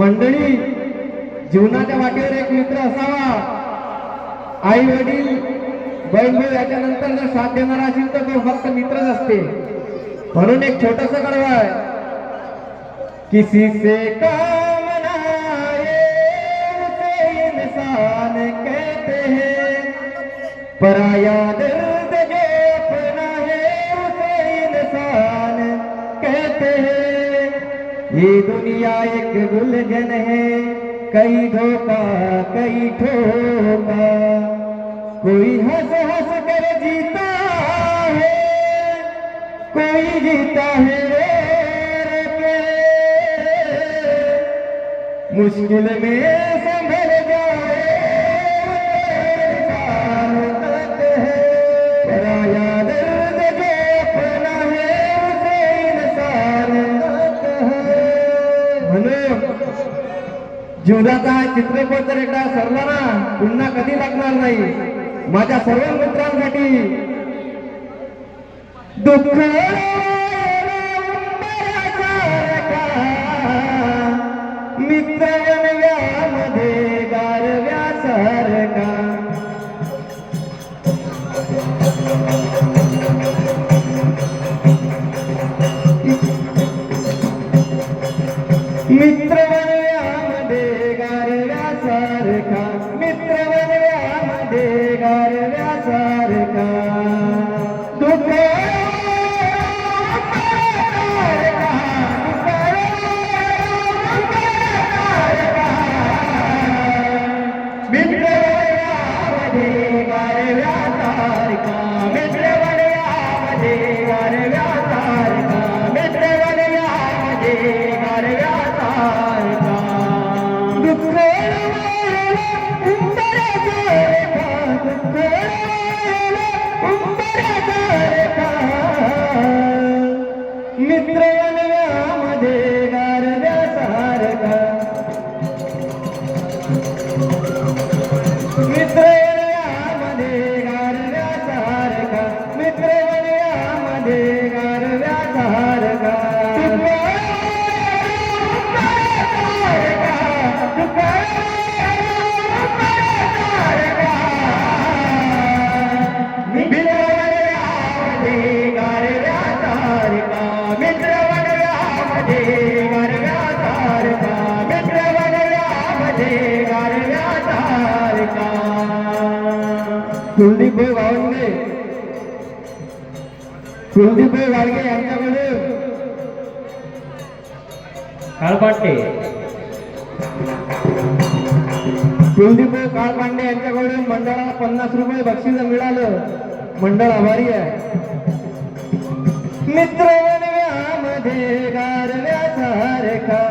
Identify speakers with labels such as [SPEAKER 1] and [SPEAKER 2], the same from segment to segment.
[SPEAKER 1] मंडळी जीवनाच्या वाटेवर एक मित्र असावा. आई वडील बहीण भाऊ याच्यानंतर जर साथ देणारा असेल तर तो फक्त मित्रच असते. म्हणून एक छोटस कडव आहे. किसी से काम इंसान कहते हैं पराया ये दुनिया एक गुलजन है कई धोखा कई ठोका। कोई हंस हंस कर जीता है कोई जीता है रे मुश्किल में जीवनाचा चित्रपट जर एकदा सरला ना पुन्हा कधी लागणार नाही. माझ्या सर्व मित्रांसाठी दुःख मित्र कुलदीपभाई वावंडे कुलदीपभाई वाळगे
[SPEAKER 2] यांच्याकडे.
[SPEAKER 1] काळपांडे. कुलदीपभाई काळपांडे यांच्याकडून मंडळाला पन्नास रुपये बक्षीस मिळालं. मंडळ आभारी आहे. मित्र वनव्यामध्ये गारव्यासारखा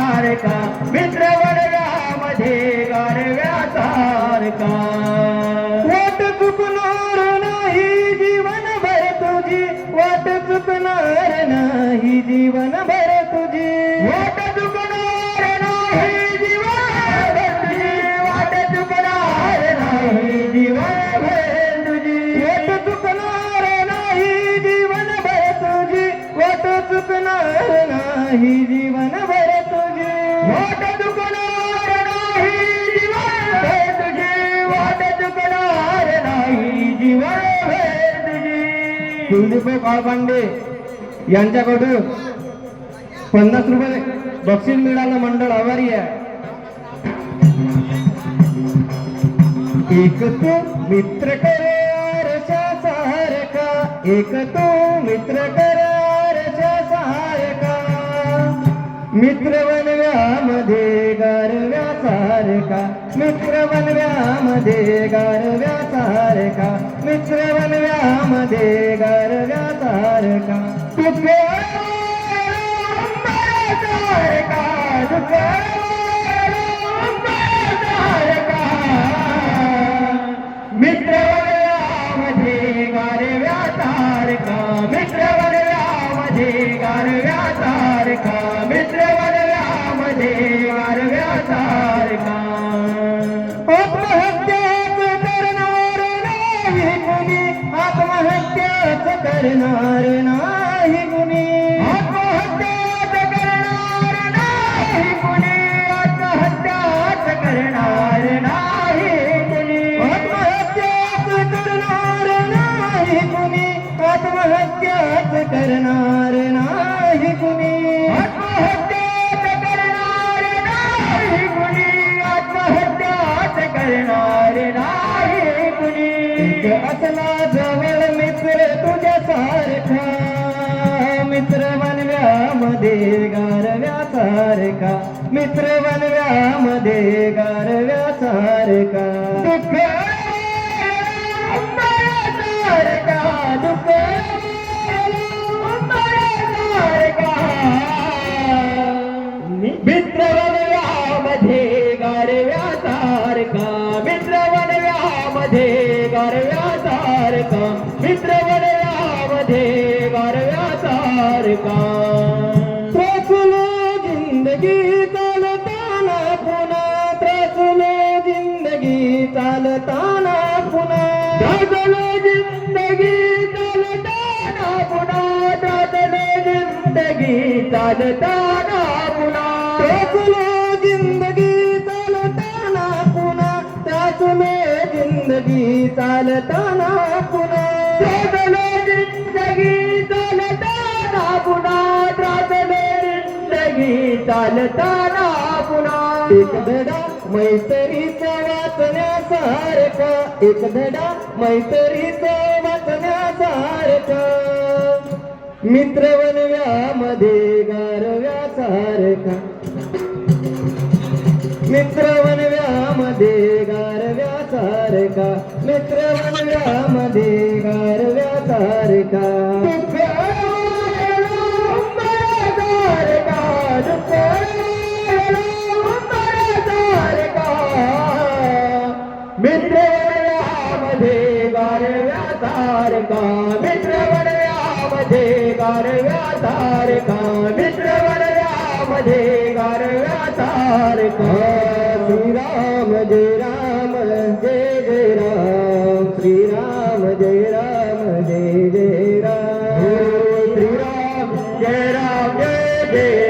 [SPEAKER 1] तारका मित्र वनव्यामध्ये गारव्या तारका वाट चुकणार नाही जीवन भर तुझी. वाट चुकणार नाही जीवन भर तुझी काळपांडे यांच्याकडून पन्नास रुपये बक्षीस मिळालं मंडळ आभारी आहे. एक तो मित्र करे आरशा एक तो मित्र करे आरशा सारखा मित्र वनव्यामध्ये गारव्या सारखा मित्र बनव्यामध्ये गारव्या सारखा मित्र बनव्यामध्ये गारव्या सारखा दुःख सारखा दुःख मित्र बनव्यामध्ये गारव्या सारखा
[SPEAKER 2] मित्र करणार नाही कुणी. आत्महत्याच करणार नाही कुणी. आत्महत्याच करणार नाही कुणी. आत्महत्याच करणार नाही कुणी. आत्महत्याच करणार नाही कुणी. आत्महत्याच करणार नाही कुणी. आत्महत्याच करणार नाही कुणी. बनव्यामध्ये गारव्यासारखा मित्र बनव्यामध्ये गारव्यासारखा दुःख सारखा. दुःख मित्र बनव्यामध्ये गारव्यासारखा मित्र बनव्यामध्ये गारव्यासारखा मित्र बनव्यामध्ये गारव्यासारखा त्रासलो जिंदगी चालताना पुन्हा त्रासले जिंदगी चालताना पुन्हा त्रासले जिंदगी चालताना पुन्हा त्रासले जिंदगी चालताना पुन्हा त्रासले जिंदगी चालताना पुन्हा त्रासले जिंदगी चालताना पुन्हा त्रासले जिंदगी चालताना पुन्हा त्रासले जिंदगी चालताना पुन्हा. एक धडा मैत्रीचा वाचण्यासारखा. एक धडा मैत्रीचा वाचण्यासारखा. मित्र बनव्यामध्ये गारव्यासारखा. मित्र बनव्यामध्ये गारव्यासारखा. मित्र बनव्यामध्ये गारव्यासारखा. गारव्यासारखा मित्र बनव्यामध्ये गारव्यासारखा मित्र बनव्यामध्ये गारव्यासारखा श्रीराम जय राम जय जय राम. श्रीराम जय राम जय जय राम. श्रीराम जय राम जय जय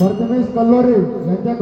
[SPEAKER 1] भरतमेश कल्लोरे यांच्या